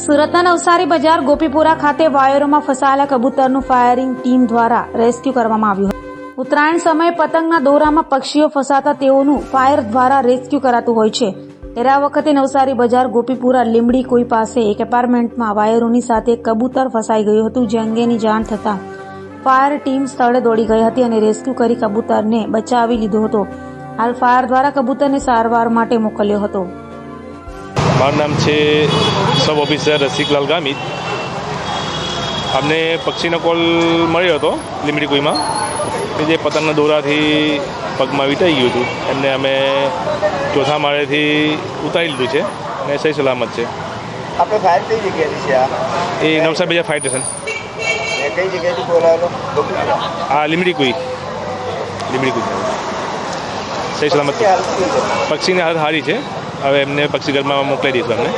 સુરતના નવસારી બજાર ગોપીપુરા ખાતે વાયરોમાં ફસાયેલા કબૂતરનું ફાયરિંગ ટીમ દ્વારા રેસ્ક્યુ કરવામાં આવ્યું ઉત્તરાયણ સમયે પતંગના દોરામાં પક્ષીઓ ફસાતા તેઓનું ફાયર દ્વારા રેસ્ક્યુ કરાતું હોય છે. આ વખતે નવસારી બજાર ગોપીપુરા લીમડી કોઈ પાસે એક એપાર્ટમેન્ટમાં વાયરોની સાથે કબૂતર ફસાઈ ગયું હતું, જે અંગેની જાણ થતાં ફાયર ટીમ સ્થળે દોડી ગઈ હતી અને રેસ્ક્યુ કરી કબૂતરને બચાવી લીધો હતો. હાલ ફાયર દ્વારા કબૂતરને સારવાર માટે મોકલ્યો હતો. મારું નામ છે સબ ઓફિસર રસિકલાલ ગામિત. અમને પક્ષીનો કોલ મળ્યો હતો લીમડી કુઈમાં કે જે પતંગના દોરાથી પગમાં વીંટાઈ ગયું હતું. એમને અમે ચોથા માળેથી ઉતારી લીધું છે અને સહી સલામત છે. આપણે ફાયર કઈ જગ્યાએથી છે આ? એ નવસારી બજાર ફાયર સ્ટેશન કઈ જગ્યાએથી બોલાવેલો? આ લીમડી કુઈ લીમડી કુઈ સહી સલામત પક્ષીની હાલત સારી છે. હવે એમને પક્ષી મોકલી દઈશું અમને